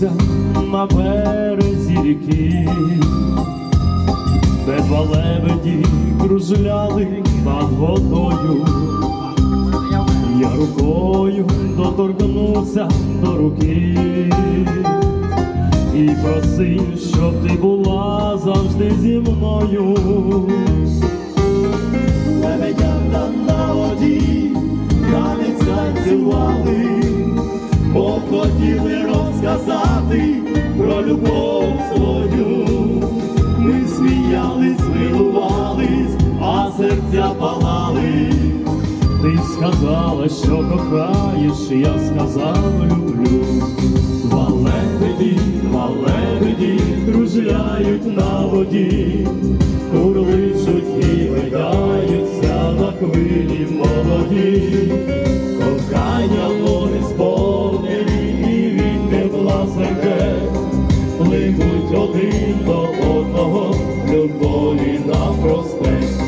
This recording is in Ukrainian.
торкнувся на березі ріки, де два лебеді кружляли над водою. Я рукою доторкнувся до руки і просив, щоб ти була завжди зі мною. Лебедям там на воді танець цілували, бо хотіли розказати про любов свою. Ми сміялись, милувались, а серця палали. Ти сказала, що кохаєш, я сказав люблю. Два лебеді, два кружляють на воді, курличуть і видаються на хвилі молоді. пливуть один до одного, любові навпростець.